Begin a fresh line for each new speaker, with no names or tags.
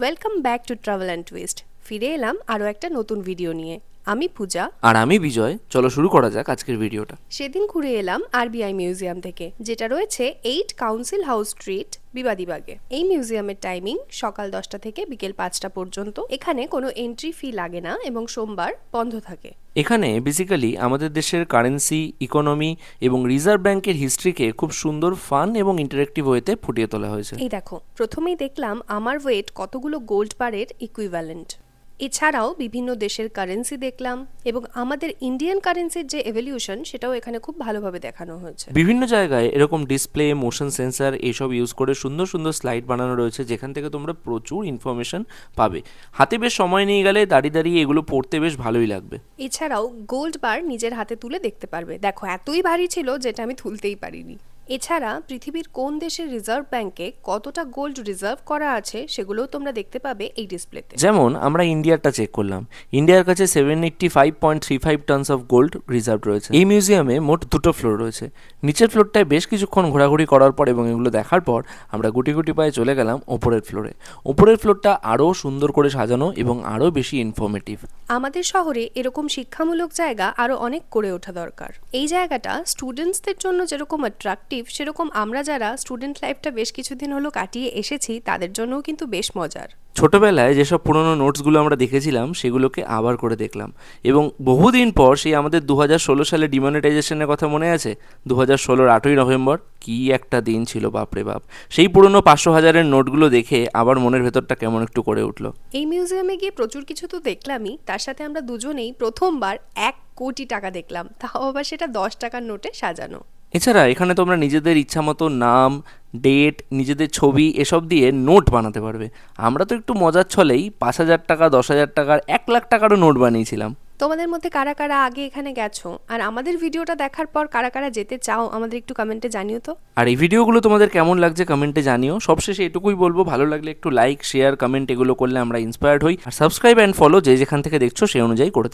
Welcome back to travel and twist ফিরে এলাম আরও একটা নতুন ভিডিও নিয়ে। আমি পূজা।
আর আমি বিজয়। চলো শুরু করা যাক আজকের ভিডিওটা।
সেদিন ঘুরে এলাম আরবিআই মিউজিয়াম থেকে যেটা রয়েছে এইট কাউন্সিল হাউস স্ট্রিট বিবাদীবাগে। এই মিউজিয়ামের টাইমিং সকাল দশটা থেকে বিকেল পাঁচটা পর্যন্ত। এখানে কোনো এন্ট্রি ফি লাগে না এবং সোমবার বন্ধ থাকে।
এখানে বেসিক্যালি আমাদের দেশের কারেন্সি ইকোনমি এবং রিজার্ভ ব্যাংকের হিস্ট্রিকে খুব সুন্দর ফান এবং ইন্টারেক্টিভ ওয়েতে ফুটিয়ে তোলা হয়েছে।
এই দেখো প্রথমেই দেখলাম আমার ওয়েট কতগুলো গোল্ড বারের ইকুইভ্যালেন্ট এছাড়াও বিভিন্ন দেশের কারেন্সি দেখলাম এবং আমাদের ইন্ডিয়ান কারেন্সির যে এভলিউশন সেটাও এখানে খুব ভালোভাবে দেখানো হয়েছে।
বিভিন্ন জায়গায় এরকম ডিসপ্লে মোশন সেন্সার এইসব ইউজ করে সুন্দর সুন্দর স্লাইড বানানো রয়েছে যেখান থেকে তোমরা প্রচুর ইনফরমেশন পাবে। হাতে বেশ সময় নিয়ে গেলে দাঁড়িয়ে দাঁড়িয়ে এগুলো পড়তে বেশ ভালোই লাগবে।
এছাড়াও গোল্ড বার নিজের হাতে তুলে দেখতে পারবে। দেখো এতই ভারী ছিল যেটা আমি তুলতেই পারিনি। এছাড়া পৃথিবীর কোন দেশের রিজার্ভ ব্যাংকে কতটা গোল্ড রিজার্ভ করা আছে সেগুলোও তোমরা দেখতে পাবে এই ডিসপ্লেতে।
যেমন আমরা ইন্ডিয়ারটা চেক করলাম। ইন্ডিয়ার কাছে seven eighty five point three five tons of gold reserve রয়েছে। এই মিউজিয়ামে মোট দুটো ফ্লোর রয়েছে। নিচের ফ্লোরটায় বেশ কিছুক্ষণ ঘোরাঘুরি করার পর এবং এগুলো দেখার পর আমরা গুটি গুটি পায়ে চলে গেলাম ওপরের ফ্লোরে ওপরের ফ্লোরটা আরও সুন্দর করে সাজানো এবং আরও বেশি ইনফরমেটিভ
আমাদের শহরে এরকম শিক্ষামূলক জায়গা আরও অনেক করে ওঠা দরকার। এই জায়গাটা স্টুডেন্টসদের জন্য যেরকম অ্যাট্রাকটিভ সেরকম আমরা যারা স্টুডেন্ট লাইফটা বেশ কিছুদিন হলো কাটিয়ে এসেছি তাদের জন্যও কিন্তু বেশ মজার।
ছোটবেলায় যেসব পুরনো নোটসগুলো আমরা দেখেছিলাম সেগুলোকে আবার করে দেখলাম। এবং বহুদিন পর সেই আমাদের দু হাজার ষোলো সালে ডিমনিটাইজেশনের কথা মনে আছে? দু হাজার ষোলোর আটই নভেম্বর? কী একটা দিন ছিল বাপরে বাপ। সেই পুরনো পাঁচশো হাজারের নোটগুলো দেখে আবার মনের ভেতরটা কেমন একটু করে উঠল।
এই মিউজিয়ামে গিয়ে প্রচুর কিছু তো দেখলামই তার সাথে আমরা দুজনেই প্রথমবার এক কোটি টাকা দেখলাম। তাও আবার সেটা দশ টাকার নোটে সাজানো।
এছাড়া এখানে তোমরা নিজেদের ইচ্ছামতো নাম ডেট নিজেদের ছবি এসব দিয়ে নোট বানাতে পারবে। আমরা তো একটু মজার ছলেই পাঁচ হাজার টাকা দশ হাজার টাকার এক লাখ টাকারও নোট বানিয়েছিলাম।
তোমাদের মধ্যে কারা কারা আগে এখানে গেছো? আর আমাদের ভিডিওটা দেখার পর কারা কারা যেতে চাও আমাদের একটু কমেন্টে জানিও তো।
আর এই ভিডিওগুলো তোমাদের কেমন লাগছে কমেন্টে জানিও। সবশেষে এটুকুই বলব ভালো লাগলে একটু লাইক শেয়ার কমেন্ট এগুলো করলে আমরা ইন্সপায়ার্ড হই। আর সাবস্ক্রাইব অ্যান্ড ফলো যে যেখান থেকে দেখছ সেই অনুযায়ী করে।